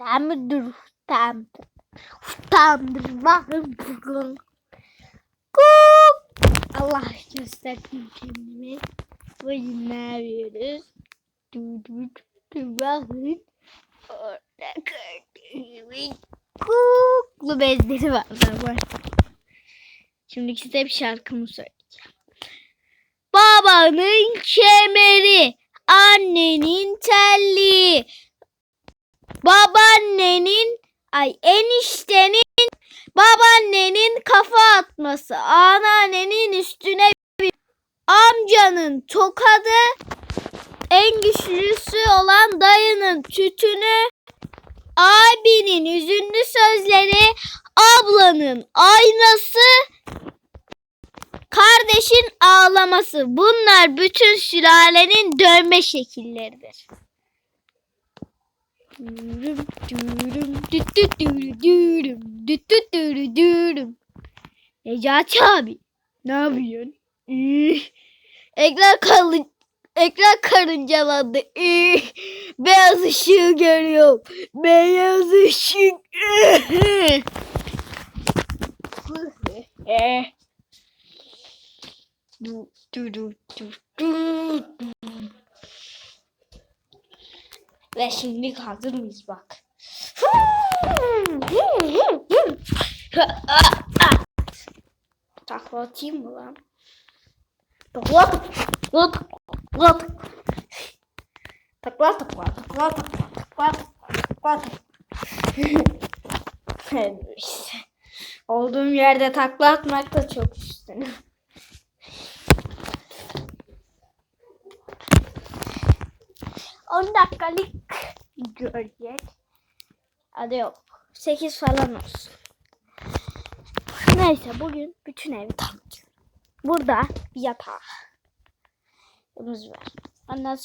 Tamamdır. Tamamdır. Tamamdır. Bakın bugün. Kup. Allah gösterdim kendimi. Bugün ne yapıyoruz? Du, du, du, Bakın. Orada gördüğümün kuklu bezleri var. var. Şimdi size bir şarkımı söyleyeceğim. Babanın kemeri, annenin telli, babaannenin, ay eniştenin, babaannenin kafa atması, anneannenin üstüne bir- amcanın tokadı, en güçlüsü olan dayının tütünü, abinin üzünlü sözleri, ablanın aynası, kardeşin ağlaması. Bunlar bütün sülalenin dönme şekilleridir. Dürüm. Necati abi ne yapıyorsun? Ekran kalın ekran karıncalandı. Beyaz ışığı görüyorum. Beyaz ışık. Du, du, du, du, du, du. Ve şimdi hazır mıyız bak. Takla atayım mı lan? Takla takla takla takla takla takla takla takla takla takla. Olduğum yerde takla atmak da çok üstüne. On dakikalık görecek. Hadi yok. 8 falan olsun. Neyse bugün bütün evi tanıtıyorum. Burada bir yatağı. Yalnız var. Ondan